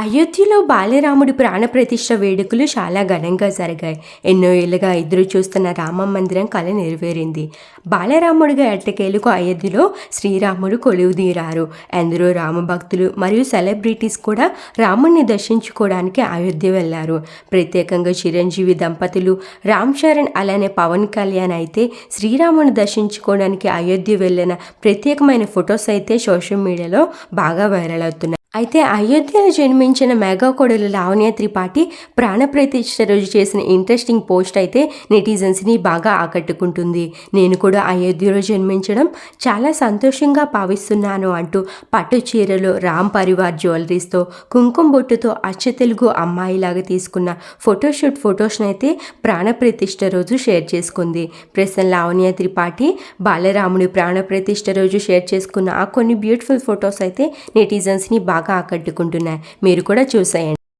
అయోధ్యలో బాలరాముడి ప్రాణప్రతిష్ఠ వేడుకలు చాలా ఘనంగా జరిగాయి. ఎన్నో ఏళ్ళుగా ఎదురు చూస్తున్న రామ మందిరం కళ నెరవేరింది. బాలరాముడిగా ఎట్టకేలకు అయోధ్యలో శ్రీరాముడు కొలువుదీరారు ఎందరో రామభక్తులు మరియు సెలబ్రిటీస్ కూడా రాముడిని దర్శించుకోవడానికి అయోధ్య వెళ్ళారు ప్రత్యేకంగా చిరంజీవి దంపతులు రామ్ చరణ్ అలానే పవన్ కళ్యాణ్ అయితే శ్రీరాముని దర్శించుకోవడానికి అయోధ్య వెళ్ళిన ప్రత్యేకమైన ఫొటోస్ అయితే సోషల్ మీడియాలో బాగా వైరల్ అవుతున్నాయి. అయితే అయోధ్యలో జన్మించిన మెగా కొడులు లావణ్య త్రిపాఠి ప్రాణప్రతిష్ఠ రోజు చేసిన ఇంట్రెస్టింగ్ పోస్ట్ అయితే నెటిజన్స్ని బాగా ఆకట్టుకుంటుంది. నేను కూడా అయోధ్యలో జన్మించడం చాలా సంతోషంగా భావిస్తున్నాను అంటూ పట్టు చీరలో రామ్ పరివార్ జ్యువెలరీస్తో కుంకుమ బొట్టుతో అచ్చ తెలుగు అమ్మాయిలాగా తీసుకున్న ఫోటోషూట్ ఫొటోస్ని అయితే ప్రాణప్రతిష్ఠ రోజు షేర్ చేసుకుంది. ప్రస్తుతం లావణ్య త్రిపాఠి బాలరాముడి ప్రాణప్రతిష్ఠ రోజు షేర్ చేసుకున్న ఆ కొన్ని బ్యూటిఫుల్ ఫొటోస్ అయితే నెటిజన్స్ని బాగా బాగా ఆకట్టుకుంటున్నాయి. మీరు కూడా చూసేయండి.